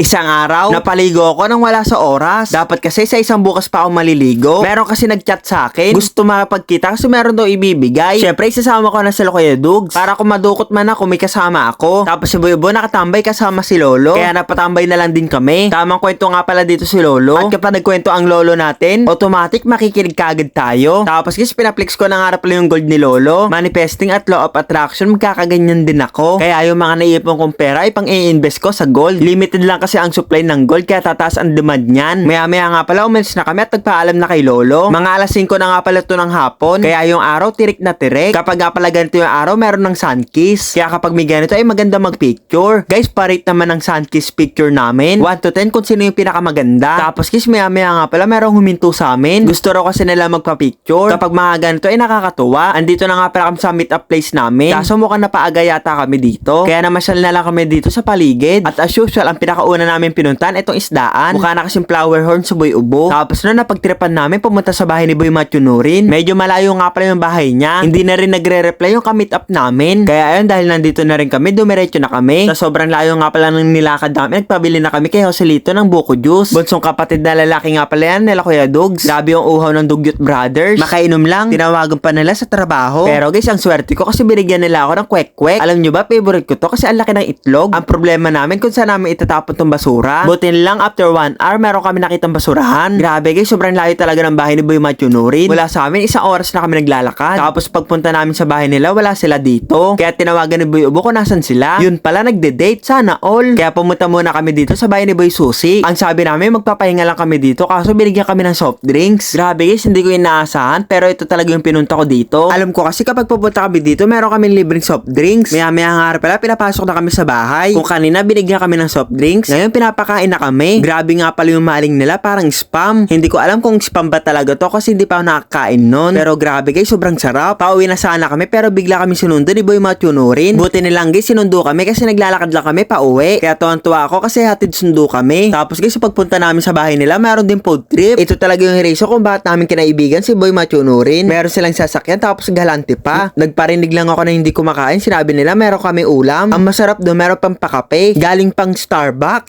Isang araw, napaligo ako nang wala sa oras. Dapat kasi sa isang bukas pa ako maliligo. Meron kasi nagchat sa akin. Gusto makapagkita kasi meron daw ibibigay. Siyempre, isasama ko na sila Kuya Dugs. Para kung madukot man ako, may kasama ako. Tapos si Boy Bo nakatambay kasama si Lolo. Kaya napatambay na lang din kami. Tamang kwento nga pala dito si Lolo. At kapag nagkwento ang Lolo natin, automatic makikinig kagad tayo. Tapos guys, pinaplex ko na nga pala yung gold ni Lolo. Manifesting at law of attraction, magkakaganyan din ako. Kaya yung mga naipon kong pera, ipang i-invest ko sa gold. Limited lang kasi ang supply ng gold, kaya tataas ang demand niyan. Maya-maya nga pala, umalis na kami at nagpaalam na kay Lolo. Mga alas 5 na nga pala ito ng hapon. Kaya yung araw, tirik na tirik. Kapag nga pala ganito yung araw, meron ng sun kiss. Kaya kapag may ganito, ay maganda magpicture. Guys, parate naman ng sun kiss picture namin. 1 to 10 kung sino yung pinakamaganda. Tapos guys, maya-maya nga pala, merong huminto sa amin. Gusto raw kasi nila magpa-picture. Kapag mga ganito, ay nakakatuwa. Andito na nga pala kami sa meet up place namin. Kaso mukhang napaaga yata kami dito. Kaya namasyal na lang kami dito sa paligid. At as usual, ang pinakauna namin pinuntan, itong isdaan. Mukha na kasing flower horn sa Boy Ubo. Tapos na napagtripan namin, pumunta sa bahay ni Boy Matthew Nurin. Medyo malayo nga pala yung bahay niya. Hindi na rin nagre-reply yung ka-meet up namin. Kaya ayun, dahil nandito na rin kami, dumiretso na kami. Sa sobrang layo nga pala ng nilakad namin, nagpabili na kami kay Joselito ng buko juice. Bunsong kapatid na lalaki nga pala yan, nila Kuya Dugs. Grabe yung uhaw ng Dugyot Brothers. Makainom lang, tinawagan pa nila sa trabaho. Pero guys, ang swerte ko kasi binigyan nila ako ng kwek-kwek. Alam nyo ba, favorite ko to kasi ang laki ng itlog. Ang problema namin kung saan namin itatapon tong basura. Buti na lang after one hour, meron kami nakitang basurahan. Grabe guys, sobrang layo talaga ng bahay ni Boy Matthew Nurin. Wala sa amin, isang oras na kami naglalakad. Tapos pagpunta namin sa bahay nila, wala sila dito. Kaya tinawagan ni Boy Ubo kung nasan sila. Yun pala, nagde-date. Sana all. Kaya pumunta muna kami dito sa bahay ni Boy Susi. Ang sabi namin, magpapahinga lang kami dito kaso binigyan kami ng soft drinks. Grabe guys, hindi ko inaasahan pero ito talaga yung pinunta ko dito. Alam ko kasi kapag pupunta kami dito, meron kami libreng soft drinks. Maya maya nga pala, pinapasok na kami sa bahay. Kung kanina binigyan kami ng soft drinks, ngayon pinapakain na kami. Grabe nga pala yung maling nila, parang spam. Hindi ko alam kung spam ba talaga to kasi hindi pa ako nakakain nun. Pero grabe guys, sobrang sarap. Pauwi na sana kami pero bigla kami sinundo ni Boy Matthew Nurin. Buti nilang guys, sinundo kami kasi naglalakad lang kami pauwi. Kaya tuwan-tuwa ako kasi hatid sundo kami. Tapos guys, pagpunta namin sa bahay nila, meron din food trip. Ito talaga yung reason kung bakit namin kinaibigan si Boy Matthew Nurin. Meron silang sasakyan tapos galante pa. Nagparinig lang ako na hindi kumakain. Sinabi nila meron kami ulam. Ang masarap doon, meron pang pakape. Galing pang Starbucks.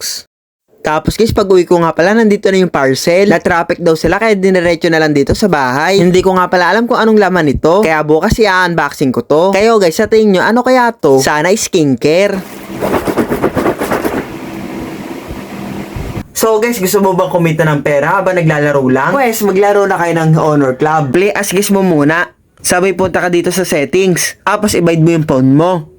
Tapos guys, pag uwi ko nga pala, nandito na yung parcel. Na traffic daw sila kaya diniretso na lang dito sa bahay. Hindi ko nga pala alam kung anong laman nito. Kaya bukas i-unboxing ko to. Kayo guys, sa tingin nyo, ano kaya to? Sana skincare. So guys, gusto mo bang kumita ng pera habang naglalaro lang? Pwes, maglaro na kayo ng Honor Club. Play as guys mo muna. Sabay punta ka dito sa settings. Tapos i-bide mo yung phone mo.